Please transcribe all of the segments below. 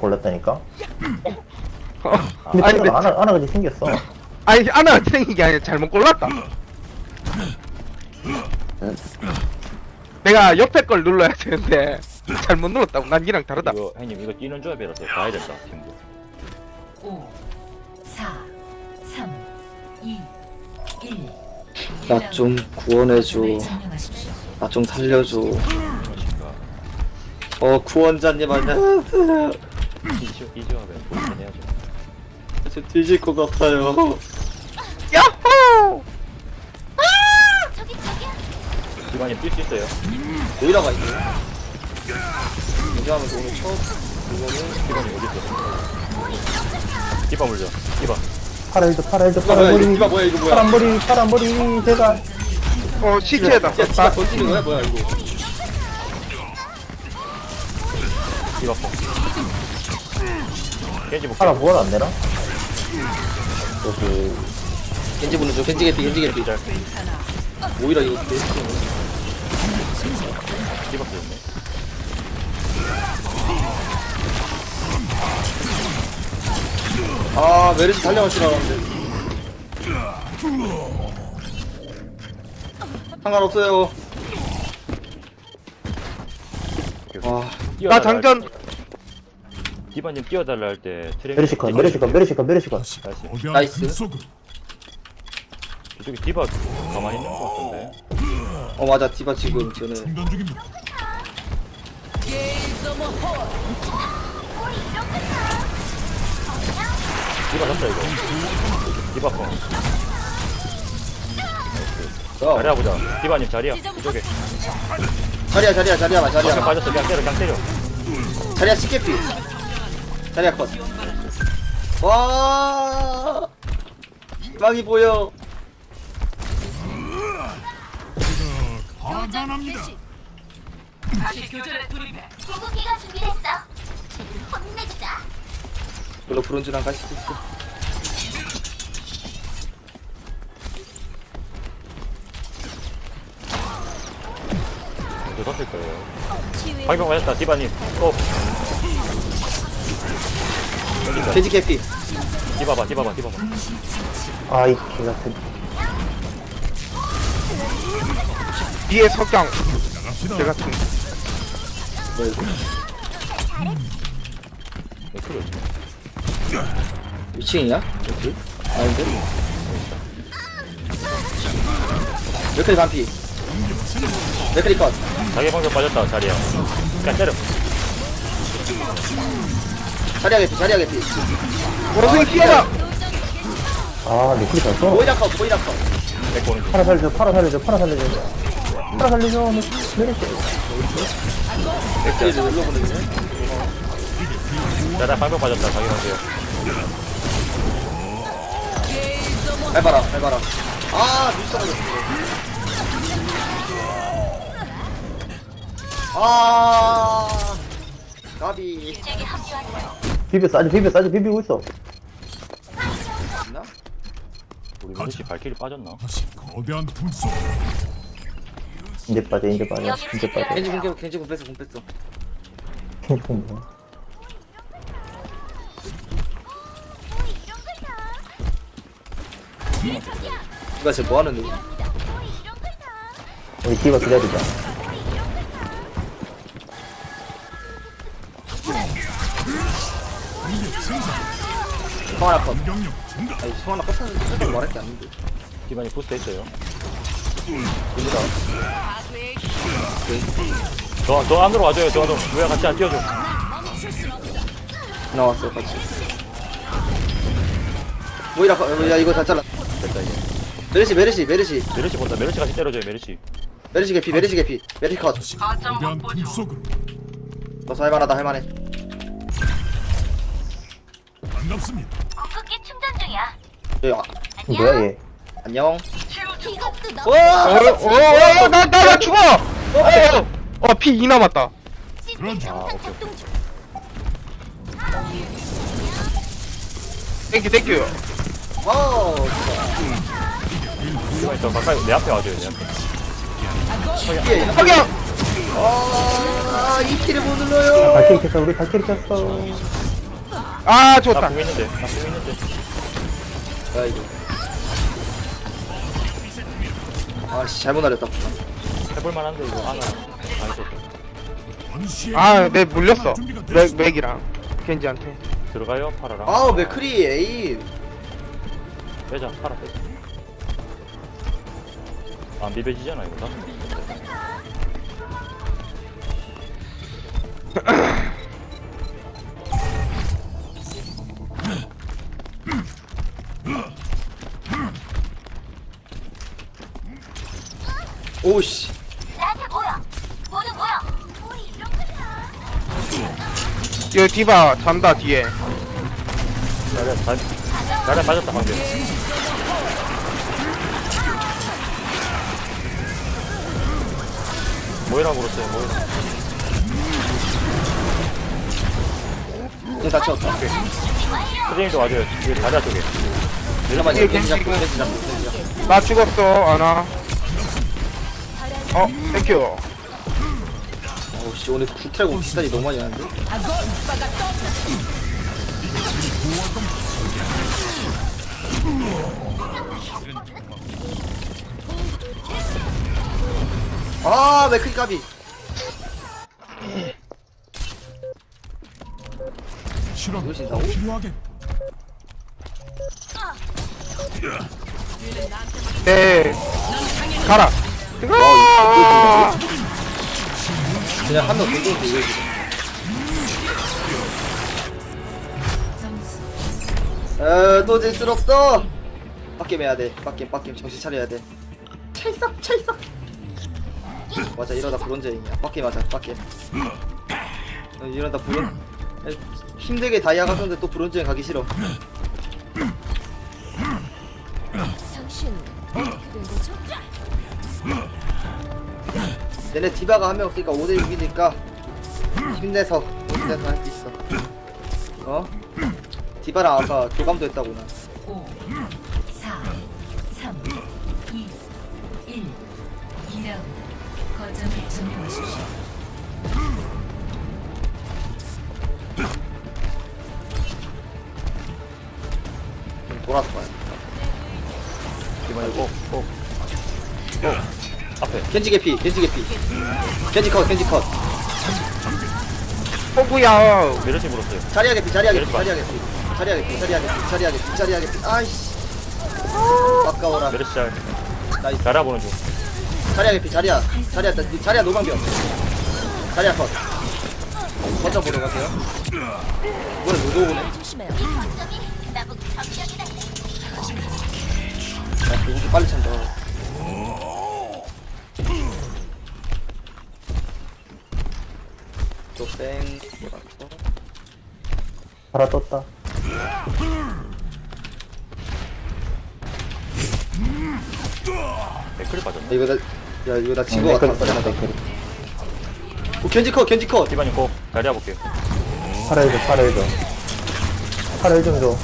골랐다니까? 어, 아니 근데 시메트로가 하나, 하나같이 생겼어. 아니 하나 생긴 게 아니라 잘못 골랐다. 내가 옆에 걸 눌러야 되는데 잘못 눌렀다고 난 니랑 다르다. 이거 형님 이거 뛰는 조합이라서 봐야 된다 친구 5, 4, 3, 2, 1. 나 좀 구원해줘. 나 좀 살려줘. 어 구원자님 안녕하세요. 이, 조- 이 조합에 도전해야죠 저 뒤질 것 같아요. 야호! 기반님 뛸수 있어요 모이라가 있네. 인정하면서 오늘 처음 이거는 기반님 어디 있어 디바 물려 디바 파라 힐드, 파라 힐드, 이거 파라 뭐야 이거 머리. 이거 뭐야 이거 뭐야? 파란 머리, 파란 머리, 제가. 어 시체에다 야 진짜. 던지는 거야 뭐야 이거? 디바 펑 겐지 목 파라 뭐가 안 되나? 여기, 겐지 부는 중 겐지 개피 겐지 개피. 잘 모이라 이거 개 디바 쓰였네 아 메르시 달려갈 줄 알았는데. 상관없어요. 와 나 장전 디바님 뛰어달라 할 때 트랙 메르시컷, 메르시컷, 메르시컷, 메르시컷. 나이스. 나이스. 이쪽에 디바 가만히 있는 것 같은데. 어 맞아. 디바 지금 저는 디바 잡자 이거. 디바 펑. 야, 자리야 보자. 디바님 자리야. 이쪽에. 자리야 자리야 자리야 자리야. 빠졌어. 그냥 때려 그냥 때려. 자리야 시계피 자리야 컷 와! 희망이 보여. 고기가 준비됐어. 혼내주자. 별로 브론즈랑 갈 수도 있어. 이거 덮을 거예요. 방금 맞았다 디바님. 고여 기다 돼지 개피 디바봐 디바봐 디바봐 아, 이 개 같은. 뒤에 석양. 제 같은. 뭐 이거 왜 소리 없지? 2층이야? 여기? 아닌데? 맥크리 반피 맥크리 컷 자기 방금 빠졌다 자리야 그냥 때려 자리야 개피 자리야 개피 원숭이 뛰어라. 아, 리클이 잘 써. 보이라 컷 보이라 컷 파라 살려줘, 파라 살려줘, 파라 살려줘. 파라 살려줘, 메르시. 맥크리를 눌러보는 중 자리야 방금 빠졌다 자기 방금 밟아라 밟아라 아 떨어졌어 아 까비 제게 합류하세요. 비벼, 아직 비벼, 아직 비비고 있어. 있나? 우리 민씨 발길이 빠졌나? 다시 거대한 품속 이제 빠져, 이제 빠져, 이제 빠져. 겐지 공격 겐지 공 뺐어 공 뺐어 핑퐁 뭐. 누가 쟤 뭐하는 누구 우리 디바 기다리자. 성하나 컷. 아니 성하나 컷하는 살짝 말할 게 아닌데. 디바님 부스트 했어요. 저, 저 안으로 와줘요. 저 안으로 왜 같이 안 뛰어줘. 나왔어 같이. 모이라 컷 야, 이거 다 잘라. 됐다 이제. 메르시 메르시 메르시. 메르시 본다. 메르시 같이 때려줘요 메르시. 메르시 개피 메르시 개피 메르시 컷. 다시 거대한 품속으로. 너서 할만하다 할만해. 반갑습니다. 예, 아, 뭐야, 얘. 안녕 이것도 너와 어어나나 죽어. 어피 2 남았다. 시스템 정상 작동 중. 땡큐 땡큐. 와우 디바님 저 가까이 내 앞에 와줘요 내 앞에 뒤에 석양. 아, 이 키를 못 눌러요. 발키리 켰어 우리 발키리 켰어 아 좋다 나공 있는데 나공 있는데 야, 이거. 아, 씨, 잘못 날렸다. 해볼만한데 이거 하나. 아니 저 아내 물렸어. 맥, 맥이랑. 겐지한테. 들어가요 파라랑 아우, 맥크리, 에이. 빼자 파라 빼자. 안 비벼지잖아 이거 나 오씨. 나한테 모여. 모두 모여. 우리 이렇구나. 여 디바 잔다 뒤에 자리야 자 자리야 맞았다 방금 모이라 물었어요 모이라 공다 채웠다. 선생님도 와줘요 이게 자리야 쪽에. 뒤에 겐지 잡고. 나 죽었어 아나 어 땡큐 오씨, 오늘 구트라고 비싸지 너무 많이 하는데? 아, 맥크리 까비. 실험 이것이 나오? 네 가라 아! 그냥 한명 갱갱인데 이거 지금. 점수 에, 또 질수 없어. 빡겜 해야 돼. 빡겜, 빡겜 정신 차려야 돼. 찰싹, 찰싹. 맞아, 이러다 브론즈행이야. 빡겜 맞아, 빡겜. 어, 이러다 브론. 에, 힘들게 다이아 갔는데 또 브론즈행 가기 싫어. 당신 어떻게 된 거죠? 얘네 디바가 한 명 없으니까 5대 6이니까 힘내서 힘내서 할 수 있어. 어? 디바랑 아까 교감도 했다고 나. 5 4 3 2 1 2라운드 거점을 점령하십시오 좀 돌아서 봐야 돼. 이번에 꼭꼭 앞에 겐지 개피, 겐지 개피. 겐지 컷, 겐지 컷. 호구야 메르시 물었어요 자리야 개피, 자리야 개피. 자리야 개피. 자리야 개피, 자리야 개피, 자리야 개피, 자리야 개피. 아이씨. 아까워라. 메르시 잘 나이스. 자리야 보는 중 자리야 개피, 자리야. 자리야, 자리야 노방병. 자리야 컷. 거점 보러 가세요. 뭐야, 노도 오네. 나보고 걱정이다. 야, 이거 빨리 찬다. 또 뺑. 바라 떴다 맥클이 빠졌네 이거 나, 야 이거 나 어, 진거 같아. 맥크리 오 겐지 컷, 겐지 컷. 디바님 꼭 자리야 볼게요 팔아 해줘 팔아 해줘 팔아 해줘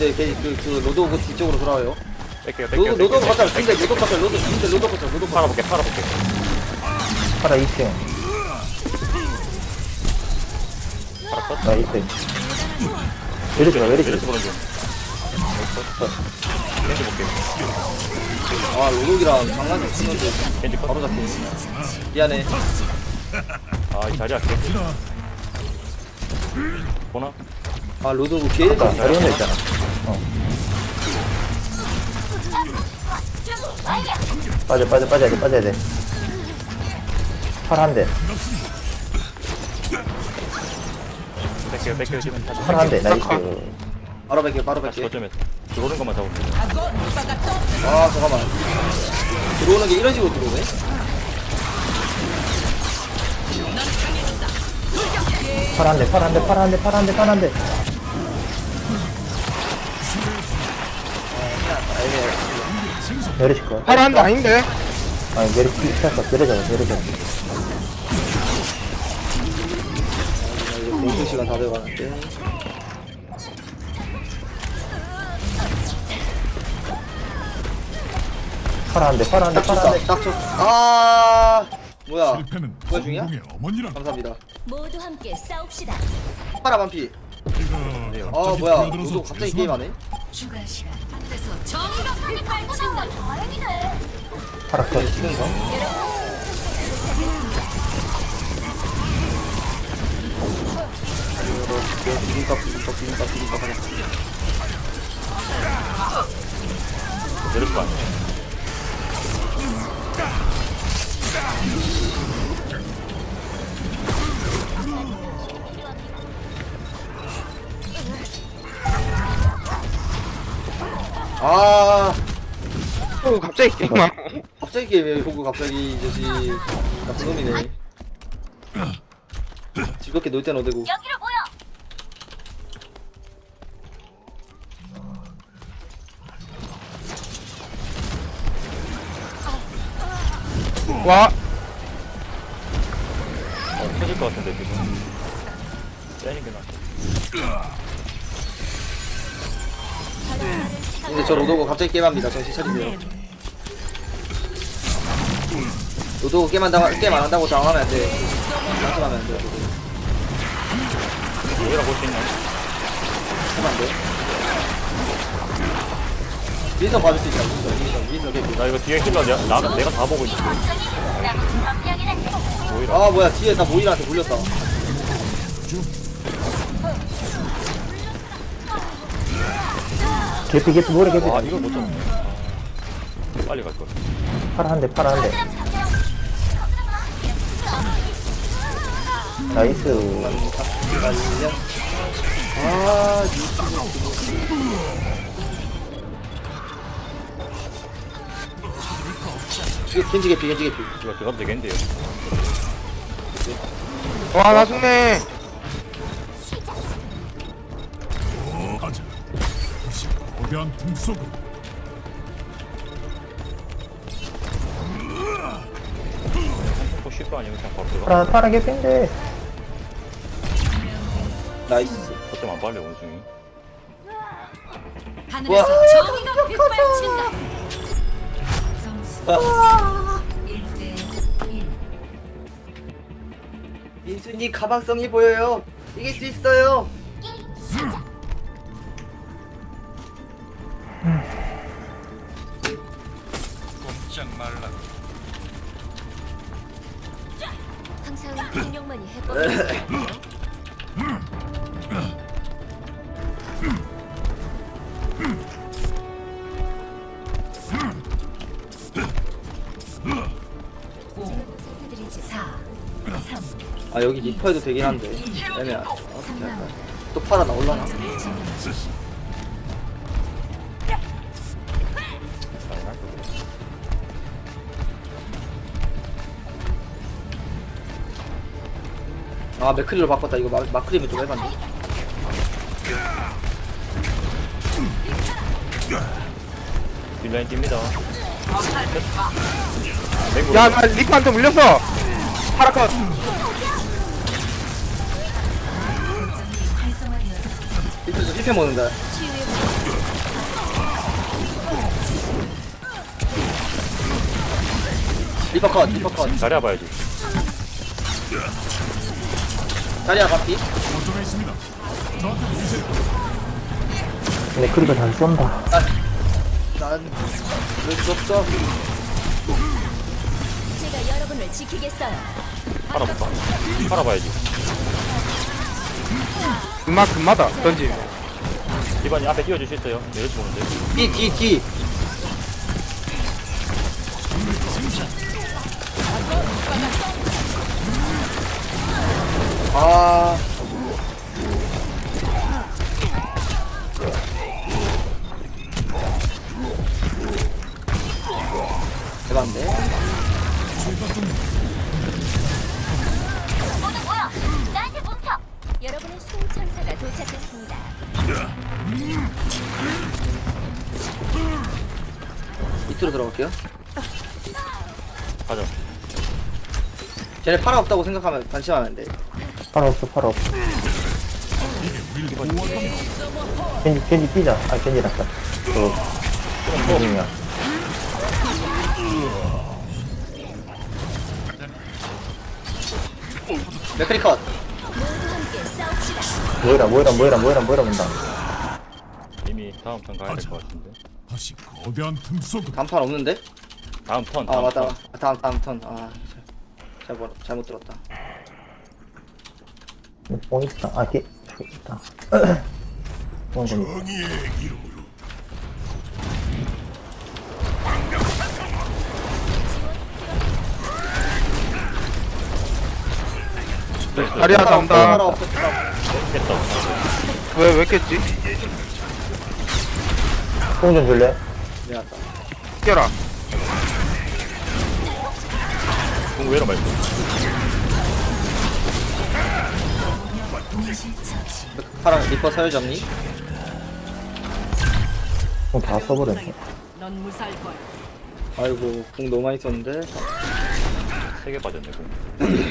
네, 그, 그, 그 로드 오브 뒤쪽으로 돌아와요. 뺄게요 뺄게요 로드, 로드 오브 뺄게요. 갔다, 근데 로드 갔다, 로드, 근데 로드 갔다, 로드. 팔아볼게 팔아볼게 팔아 2층 나 2층 내리지 마 내리지 메르시 보는 중 겐지 볼게요 아, 로드기랑 장난이 없었는데. 겐지 컷. 바로 잡히네. 미안해. 아 이 자리야 겐지 보나? 아, 로드 오브 걔마 다리 혼자 있잖아. 빠져 빠져 빠져야 돼 빠져야 돼. 팔아 한대 뺄게요 뺄게요 지금 다시 팔아 한대 나이스. 바로 뵐게, 바로 다시 뵐게. 거점에 들어오는 것만 잡을게요 아, 잠깐만. 들어오는 게 이런 식으로 들어오네? 한대 팔아 한대 팔아 한대. 내리실 거야 파란 거 아닌데? 아니 내리 쳤어 내려줘 내려줘 아, 시간 다 돼가는데. 한대 팔아 한대 딱 쳤다, 쳤어. 아, 뭐야 실패는 뭐야, 중이야? 성공의 어머니라. 감사합니다 모두 함께 싸웁시다. 파라 반피 제가 아 갑자기 뭐야 뛰어들어서 너도 갑자기 죄송합니다. 게임하네 추가 시간. 하늘에서 정의가. 다행이네. 파라 컷. 지금가? 비빔밥 비빔밥 비빔밥 비빔밥 하자 내릴 거 아니야. 아 어 갑자기 게임만 갑자기 게임에 호구 갑자기 이 자식 나쁜 놈이네 즐겁게 놀땐 어디고 와 어, 터질 것 같은데, 지금. 째는 게 낫다. 근데 저 로도고 갑자기 게임합니다 정신 차리세요 로도고 게임 한다고 게임 안 한다고 당하면 안 돼 당하면 안돼 로도고 뭐라 볼수 있나? 하면 안 돼 윈선 봐줄 수 있다 윈선 윈선 윈선 개피 나 이거 뒤에 힐러 내가, 나, 내가 다 보고 있는데. 오히려. 아 뭐야 뒤에 나 모이라한테 물렸다 개피 개피 모래 개피. 아, 이걸 못 잡네. 아, 빨리 갈 걸. 파라 한 대, 파라 한 대. 나이스. 아이 겐지 개피 겐지 개피 이거 대답 되겠는데요. 와 나 죽네 가자. 다시 거대한 틈 속으로. 포 실거 아니면 그냥 바로 들어가. 파라, 파라 개피인데. 나이스 어쩌면 안 빨리 원숭이. 하늘에서 와. 정의가 빗발친다. 점수 아 1대 1. 민수님 가망성이 보여요. 이길 수 있어요. 항상 근육만이 해법 아 여기 리퍼해도 되긴 한데. 애매하다. 어떻게 할까 또 팔아 나올라나? 아 맥크리로 바꿨다. 이거 마, 마크리면 좀 해봤네. 딜라인 뜁니다. 야 나 리프한테 물렸어. 파라컷 힐패 먹는다 리퍼 컷 리퍼 컷 잘해 봐야지. 자리야 바퀴 어쩌가 있습니다. 저한테 주세요. 근데 크리가 잘 쏜다. 난 그럴 수 없어 제가 여러분을 지키겠어요. 팔아볼까? 팔아봐야지. 금마 금마다 던지 기반이 앞에 띄워줄 수 있어요. 내려치 보는데. 뒤 뒤 뒤 아. 대박인데? 밑으로 들어갈게요. 가자. 쟤네 파라 없다고 생각하면 반심하면 안 돼. 파라 없어, 파라 없어. 겐지, 겐지 뛰자. 아, 겐지 났다. 저, 누구냐. 맥크리 컷. 모이라 모이라 모이라 모이라 모이라 본다 다음 턴 가야 될 것 같은데. 다시 거대한 틈 속으로 간판 없는데? 다음 턴. 아 다음 맞다 턴. 아, 다음 다음 턴아 잘못 잘못 들었다 뽕 있다 아 게, 있다 뽕 좀. 있다. 정의의 이름으로 다리야 팔아 나온다 없어 팔아 없어 깼다. 왜왜 깼지? 뽕좀 줄래? 미안하다 껴라 궁 외로 말고. 파랑 리퍼 서열 잡니? 뽕다 써버렸네 넌 무사할 거야. 아이고 궁 너무 많이 썼는데 세개 빠졌네 궁.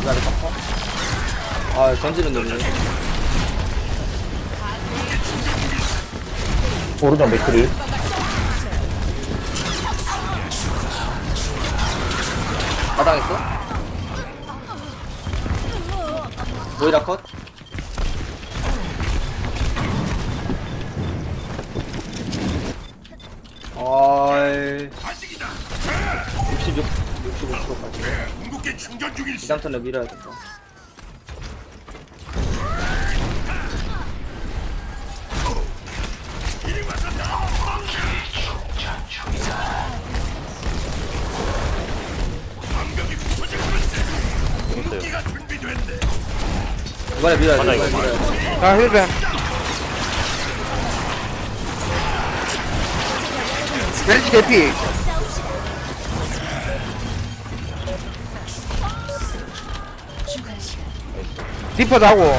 기다려 봐 아 던지는 놈이네. 오른쪽 맥크리. 마당했어? 모이라 컷? 아이. 66, 65%까지 궁극기 충전 중일 이단 턴에 밀어야겠다 이번에 밀어야 돼 맞아, 이번에 이거. 밀어야 돼. 자 힐벤 멜지 대피. 리퍼 나고.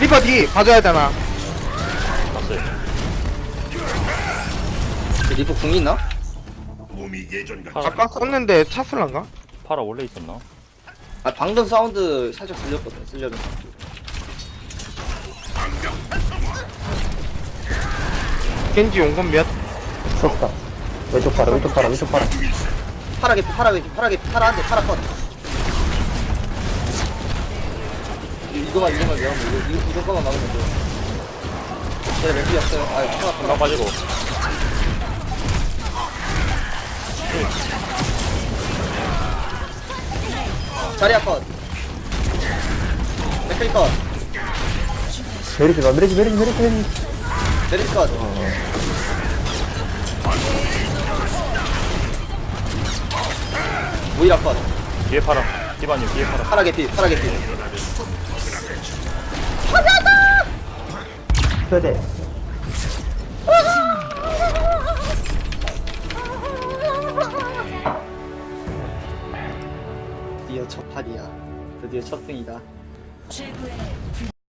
리퍼 뒤 봐줘야 되나? 봤어요. 리포 궁 있나? 몸이 예전과 파라. 아까 썼는데 찼을란가? 파라 원래 있었나? 아 방금 사운드 살짝 들렸거든 들려면 겐지 용건 몇? 썼다 왼쪽 봐라 왼쪽 봐라 왼쪽 봐라 파라게 파라게 파라게 파라 한대 파라 컷 이- 이거만 이거만 이거 이거 이거 거만 막으면 돼 쟤네 왼쪽이 없어요 아 파라 파라 빠지고. 자리야 컷. 맥클리 컷. 메리지 봐 메리지 메리지 메리지 메리지 메리스 컷. 모이라 컷. 뒤에 파라. 디바님 뒤에 파라. 파라게 피 파라게 피. 최대 판이야. 드디어 첫 승이다. 최고의